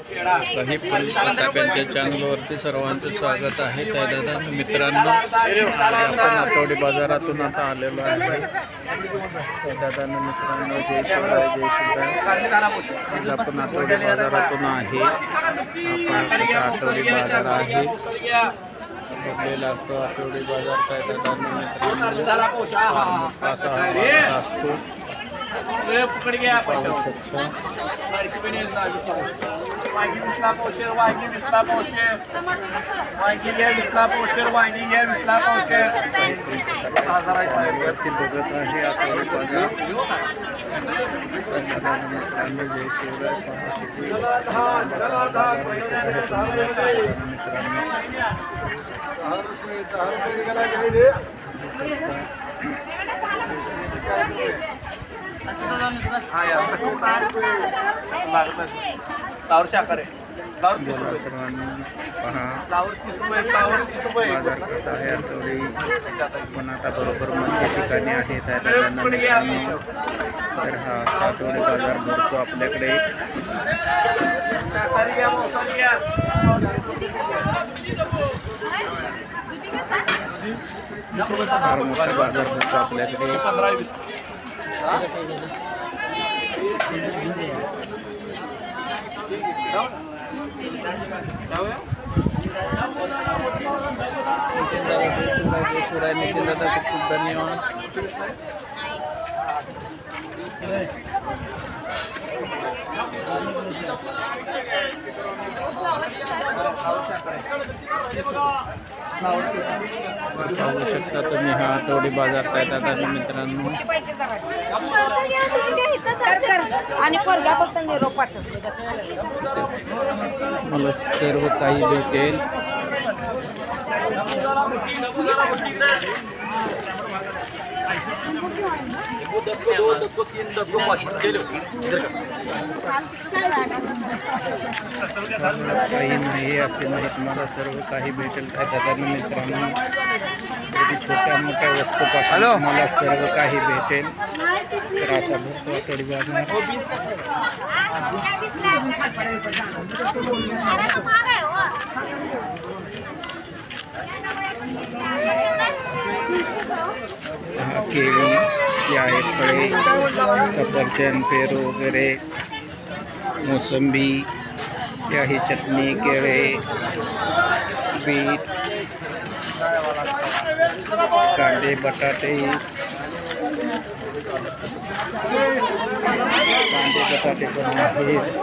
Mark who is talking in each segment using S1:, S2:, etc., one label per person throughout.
S1: काही ताप्यांच्या चॅनलवरती सर्वांचं स्वागत आहे. त्या दादा मित्रांनो आपण आठवडी बाजारातून आता आलेलो आहे. त्या दादांना मित्रांनो जय शिवराय जय शिवराय. आज आपण आठवडी बाजारातून आहे. आपण आठवडी बाजार आहे. बघलेला असतो आठवडी बाजार. काय दादांना मित्रांनो असतो.
S2: पकड गया
S1: पाहू Wagi
S2: uszla poszedł, Wagi wysla poszedł. Wagi je wysla poszedł, Wagi je wysla poszedł. A
S1: zaraz Thank you. आठवडी बाजार मित्रांनो जय शिवराय पहा किती मित्रांनो
S2: फ्लावर शाकर आहे फ्लावर तीस
S1: बोला
S2: रुपये
S1: सर्वांनी पहा
S2: फ्लावर तीस रुपये फ्लावर तीस रुपये
S1: बाजार कसा आहे आठवडी पण आता बरोबर मध्य ठिकाणी आहे त्या मित्रांनो तर हा आठवडी बाजार भरतो आपल्याकडे
S2: शाकाहारी घ्या मांसाहारी घ्या
S1: फार मोठा बाजार भरतो आपल्याकडे
S2: पंधरा वीस
S1: शिवराय नितीन दादा खूप खूप धन्यवाद पाहू शकता तुम्ही हा आठवडी बाजार काय
S3: आणि पोरग्यापासून निरोप पाठवतो
S1: मला सर्व काही भेटेल. काही नाही असे नाही तुम्हाला सर्व काही भेटेल काय दादा मित्रांनो. छोट्या मोठ्या वस्तूपासून तुम्हाला सर्व काही भेटेल. तर असा बाजार हा केळी फळे सफरचंद पेरू वगैरे मोसंबी ही आहे चटणी केळे बीट कांदे बटाटे कांदे बटाटे पण आहेत.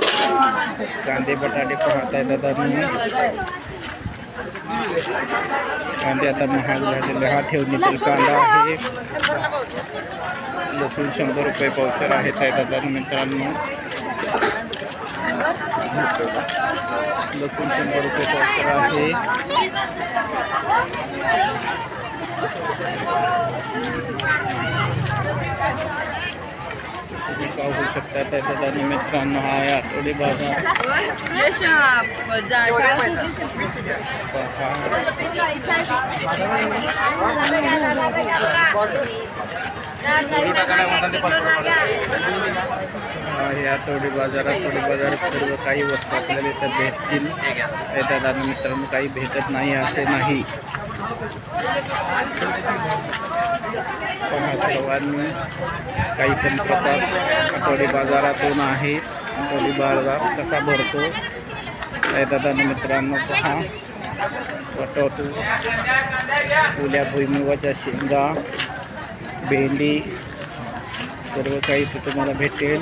S1: कांदे बटाटे पाहताय दादा कांदे आता महाग झालेले. हा ठेवणीतील कांदा आहे. लसूण शंभर रुपये पावशर आहे त्या दादा मित्रांनो लसूण शंभर रुपये पावशर आहे. पाहू शकता हा आठवडी बाज़ार. या थोडी आठवडी थोडी बाजारात सर्व काही वस्तू आपल्याला इथं भेटतील. हे मित्रांनो काही भेटत नाही असे नाही पण सर्वांनी काही पण प्रकार आठवडी बाजारातून आहे आठवडी बाजार कसा भरतो हे दादा मित्रांनो पहा बटाटो ओल्या भुईमुगाच्या शेंगा भेंडी सर्व काही तुम्हाला भेटेल.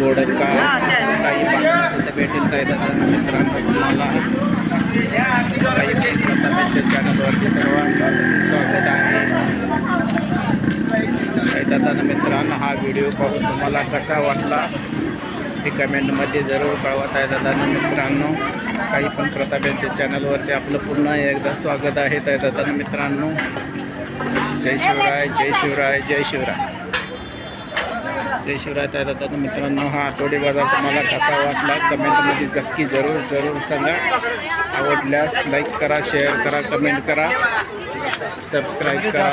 S1: गोडका काही पानं भेटेल काय दादा मित्रांनो तुम्हाला काही चॅनलवरती सर्वांचं स्वागत आहे. दादा मित्रांनो हा व्हिडिओ पाहून तुम्हाला कसा वाटला? हे कमेंटमध्ये जरूर कळवा दादा मित्रांनो. काही पण प्रताप यांच्या चॅनलवरती आपलं पुन्हा एकदा स्वागत आहे दादा मित्रांनो. जय शिवराय जय शिवराय जय शिवराय. जय शिवराय दादा मित्रांनो हा आठवडी बाजार तुम्हाला कसा वाटला? कमेंटमध्ये नक्की जरूर जरूर सांगा. आवडल्यास लाईक करा शेअर करा कमेंट करा. सबस्क्राईब करा.